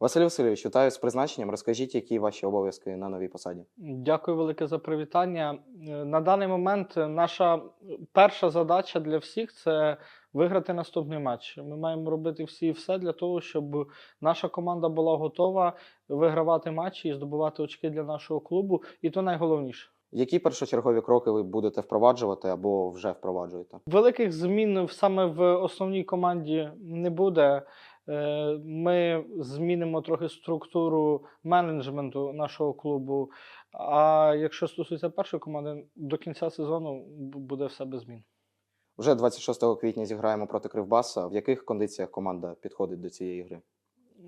Василь Васильович, вітаю з призначенням. Розкажіть, які ваші обов'язки на новій посаді. Дякую велике за привітання. Е, На даний момент е, наша перша задача для всіх це виграти наступний матч. Ми маємо робити всі і все для того, щоб наша команда була готова вигравати матчі і здобувати очки для нашого клубу. І то найголовніше. Які першочергові кроки ви будете впроваджувати або вже впроваджуєте? Великих змін саме в основній команді не буде. Е, Ми змінимо трохи структуру менеджменту нашого клубу. А якщо стосується першої команди, до кінця сезону буде все без змін. Вже 26 квітня зіграємо проти Кривбаса. В яких кондиціях команда підходить до цієї гри?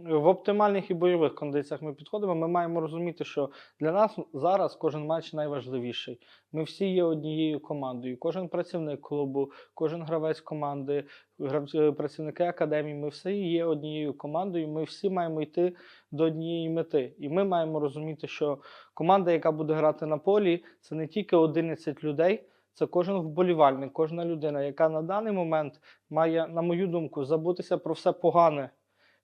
В оптимальних і бойових кондиціях ми підходимо. Ми маємо розуміти, що для нас зараз кожен матч найважливіший. Ми всі є однією командою. Кожен працівник клубу, кожен гравець команди, працівники академії. Ми всі є однією командою. Ми всі маємо йти до однієї мети. І ми маємо розуміти, що команда, яка буде грати на полі, це не тільки 11 людей. Це кожен вболівальник, кожна людина, яка на даний момент має, на мою думку, забутися про все погане,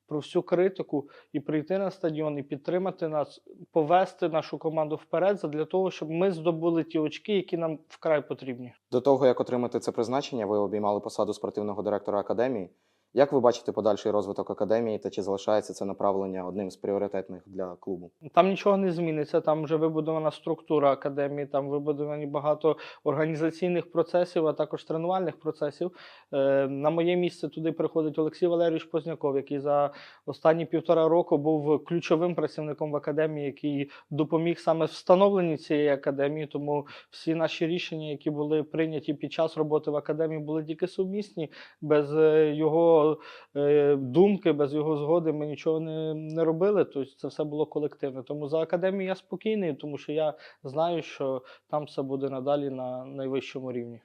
про всю критику і прийти на стадіон і підтримати нас, повести нашу команду вперед для того, щоб ми здобули ті очки, які нам вкрай потрібні. До того, як отримати це призначення, ви обіймали посаду спортивного директора академії. Як ви бачите подальший розвиток академії та чи залишається це направлення одним з пріоритетних для клубу? Там нічого не зміниться, там вже вибудована структура академії, там вибудовані багато організаційних процесів, а також тренувальних процесів. Е, На моє місце туди приходить Олексій Валерійович Позняков, який за останні півтора року був ключовим працівником в академії, який допоміг саме встановленню цієї академії. Тому всі наші рішення, які були прийняті під час роботи в академії, були тільки сумісні. Без е, е, думки, без його згоди ми нічого не, не робили. Тобто це все було колективне. Тому за академію я спокійний, тому що я знаю, що там все буде надалі на найвищому рівні.